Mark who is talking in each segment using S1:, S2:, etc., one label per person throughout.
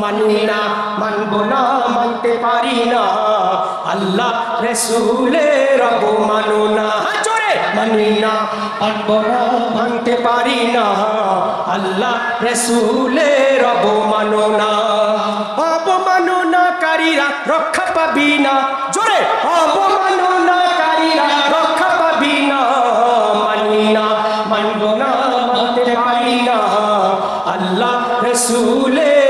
S1: মানি না, মানব না, মানতে পারি না। আল্লাহ রসুলের অপমানো না। জোরে। মানি না, মানব না, মানতে পারি না। আল্লাহ রসুলের অপমানো না। অবমাননাকারীরা রক্ষা পাবি না। জোরে। অবমাননাকারীরা রক্ষা পাবি না। মানি না, মানব না, মানতে পারি না। আল্লাহ রসুলের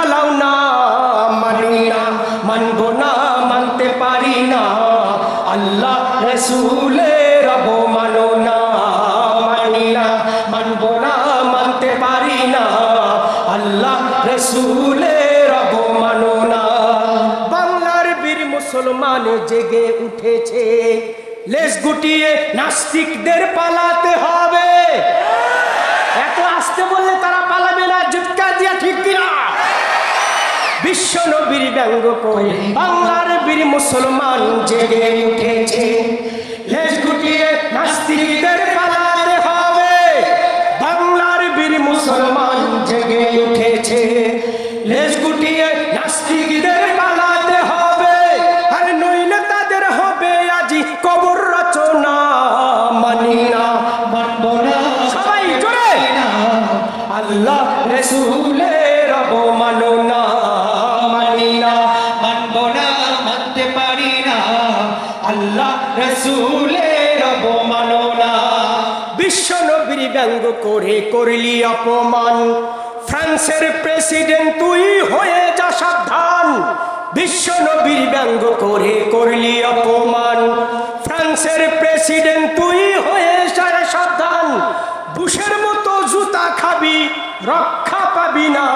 S1: জ্বালাও না, মানি না, মানবো না, মানতে পারি না। আল্লাহ না, মানি না, মানবো না, মানতে পারি না। আল্লাহ না। বাংলার বীর মুসলমান জেগে উঠেছে। লেজ গুটিয়ে নাস্তিকদের পালাতে হবে। এত আসতে বললে তারা পালাবে না চিৎকার দিয়া ঠিক কিনা বিশ্ব নবীর ব্যঙ্গ করে বাংলার বীর মুসলমান জেগে উঠেছে। আল্লাহ রসুলের অবমাননা বিশ্ব নবীর ব্যঙ্গ করে করলি অপমান। ফ্রান্সের প্রেসিডেন্ট তুই হয়ে যা সাবধান। বিশ্ব নবীর ব্যঙ্গ করে করলি অপমান। ফ্রান্সের প্রেসিডেন্ট তুই হয়ে সারা সাবধান। বুশের মতো জুতা খাবি, রক্ষা পাবি না।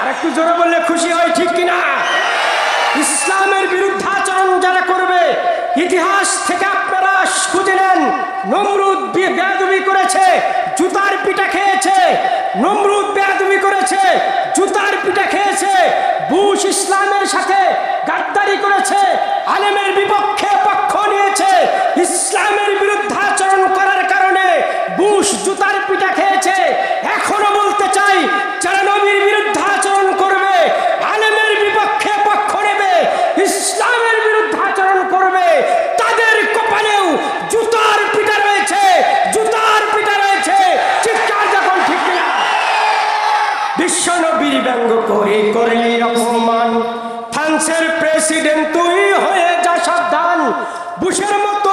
S1: আর একটু জোরে বললে খুশি হয় ঠিক কিনা? ইসলামের বিরুদ্ধাচরণ যারা করবে, ইতিহাস থেকে আপনারা খুঁজে নেন। নমরুদ বেদবি করেছে, জুতার পিঠা খেয়েছে। নমরুদ বেদবি করেছে, জুতার পিঠা খেয়েছে। বুশ ইসলামের সাথে গাদ্দারি করেছে আলেমের বিপক্ষে পক্ষ নিয়েছে ইসলামের বিরুদ্ধাচরণ করার কারণে বুশ জুতার পিঠা খেয়েছে এখনও বলতে চাই যারা নবীর বিরুদ্ধাচরণ করবে আলেমের বিপক্ষে পক্ষ নেবে ইসলামের বিরুদ্ধাচরণ করবে তাদের কপালেও জুতার পিঠা রয়েছে জুতার পিঠা রয়েছে চিৎকার যখন ঠিক না বিশ্ব নবীর ব্যঙ্গ করে করলি অপমান ফ্রান্সের প্রেসিডেন্ট তুই হয়ে যা সাবধান। বুশের মতো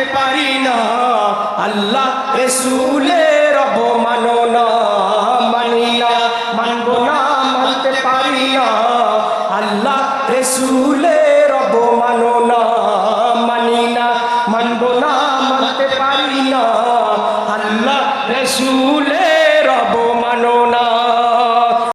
S1: মানতে পারি না। আল্লাহ রসুলের অবমাননা মানি না, মানব না, মানতে পারি না। আল্লাহ রসুলের অবমাননা মানি না, মানব না, মানতে পারি না। আল্লাহ রসুলের অবমাননা